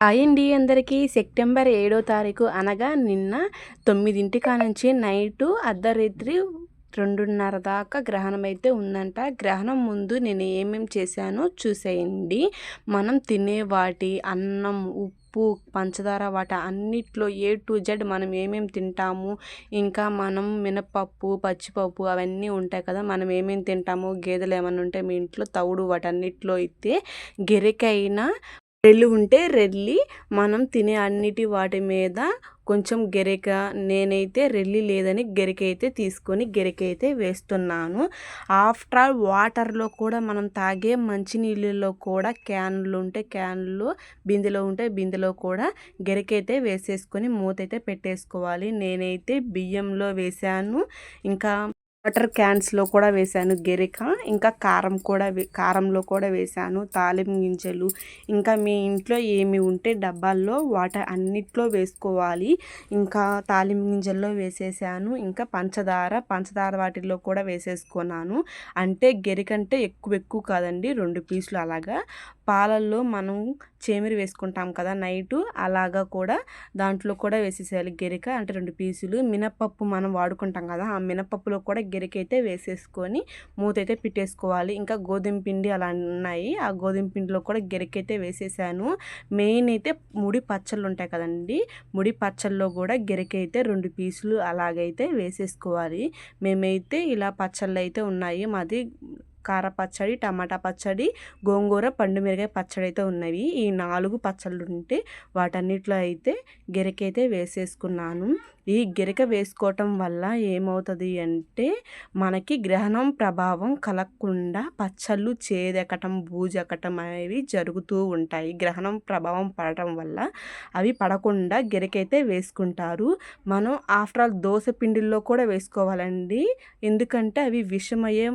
Hi అండి అందరికీ. September ఏడో తారీఖు అనగా నిన్న తొమ్మిదింటి నుంచి నైటు అర్ధరాత్రి రెండున్నర దాకా గ్రహణం అయితే ఉందంట. గ్రహణం ముందు నేను ఏమేమి చేశానో చూసేయండి. మనం తినే వాటి అన్నం ఉప్పు పంచదార వాటి అన్నిట్లో ఏ టు జెడ్ మనం ఏమేమి తింటాము ఇంకా మనం మినపప్పు పచ్చిపప్పు అవన్నీ ఉంటాయి కదా మనం ఏమేమి తింటాము గేదెలు ఏమైనా ఉంటే మీ ఇంట్లో తవుడు వాటన్నిట్లో అయితే గెరికైనా రెల్లు ఉంటే రెల్లి మనం తినే అన్నిటి వాటి మీద కొంచెం గెరిక నేనైతే రెల్లి లేదని గెరిక అయితే తీసుకొని గెరిక అయితే వేస్తున్నాను. ఆఫ్టర్ ఆల్ వాటర్లో కూడా మనం తాగే మంచినీళ్ళలో కూడా క్యాన్లు ఉంటే క్యాన్లు బిందెలో ఉంటే బిందెలో కూడా గెరిక అయితే వేసేసుకొని మూత అయితే పెట్టేసుకోవాలి. నేనైతే బియ్యంలో వేసాను ఇంకా వాటర్ క్యాన్స్లో కూడా వేశాను గెరిక ఇంకా కారం కూడా కారంలో కూడా వేశాను తాలింపు గింజలు ఇంకా మీ ఇంట్లో ఏమి ఉంటే డబ్బాల్లో వాటర్ అన్నిట్లో వేసుకోవాలి. ఇంకా తాలింపు గింజల్లో వేసేసాను ఇంకా పంచదార పంచదార వాటిల్లో కూడా వేసేసుకున్నాను. అంటే గెరికంటే ఎక్కువ ఎక్కువ కాదండి రెండు పీసులు అలాగా. పాలల్లో మనం చేమిరి వేసుకుంటాం కదా నైటు అలాగా కూడా దాంట్లో కూడా వేసేసేయాలి గెరిక. అంటే రెండు పీసులు. మినపప్పు మనం వాడుకుంటాం కదా ఆ మినపప్పులో కూడా గెరిక అయితే వేసేసుకొని మూత అయితే పెట్టేసుకోవాలి. ఇంకా గోధుమ పిండి అలా ఉన్నాయి. ఆ గోధుమ పిండిలో కూడా గెరిక అయితే వేసేసాను. మెయిన్ అయితే ముడి పచ్చళ్ళు ఉంటాయి కదండి. ముడి పచ్చళ్ళలో కూడా గెరిక అయితే రెండు పీసులు అలాగైతే వేసేసుకోవాలి. మేమైతే ఇలా పచ్చళ్ళు అయితే ఉన్నాయి. మాది కార పచ్చడి టమాటా పచ్చడి గోంగూర పండు మిరగాయ పచ్చడి అయితే ఉన్నవి. ఈ నాలుగు పచ్చళ్ళు ఉంటే వాటన్నిటిలో అయితే గెరకైతే వేసేసుకున్నాను. ఈ గెరక వేసుకోవటం వల్ల ఏమవుతుంది అంటే మనకి గ్రహణం ప్రభావం కలగకుండా పచ్చళ్ళు చేదెక్కటం బూజెక్కటం అనేవి జరుగుతూ ఉంటాయి. గ్రహణం ప్రభావం పడటం వల్ల అవి పడకుండా గెరకైతే వేసుకుంటారు. మనం ఆఫ్టర్ ఆల్ దోశ పిండిల్లో కూడా వేసుకోవాలండి. ఎందుకంటే అవి విషమయ్యే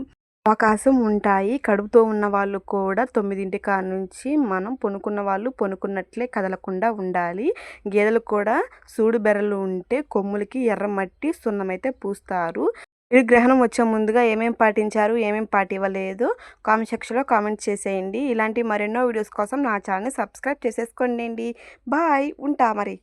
అవకాశం ఉంటాయి. కడుపుతో ఉన్న వాళ్ళు కూడా తొమ్మిదింటి కాడ నుంచి మనం పొనుకున్న వాళ్ళు పొనుకున్నట్లే కదలకుండా ఉండాలి. గేదెలు కూడా సూడు బెర్రలు ఉంటే కొమ్ములకి ఎర్రమట్టి సున్నమైతే పూస్తారు. మీరు గ్రహణం వచ్చే ముందుగా ఏమేమి పాటించారు ఏమేమి పాటివ్వలేదు కామెంట్ సెక్షన్లో కామెంట్ చేసేయండి. ఇలాంటి మరెన్నో వీడియోస్ కోసం నా ఛానల్ని సబ్స్క్రైబ్ చేసేసుకోండి బాయ్. ఉంటా మరి.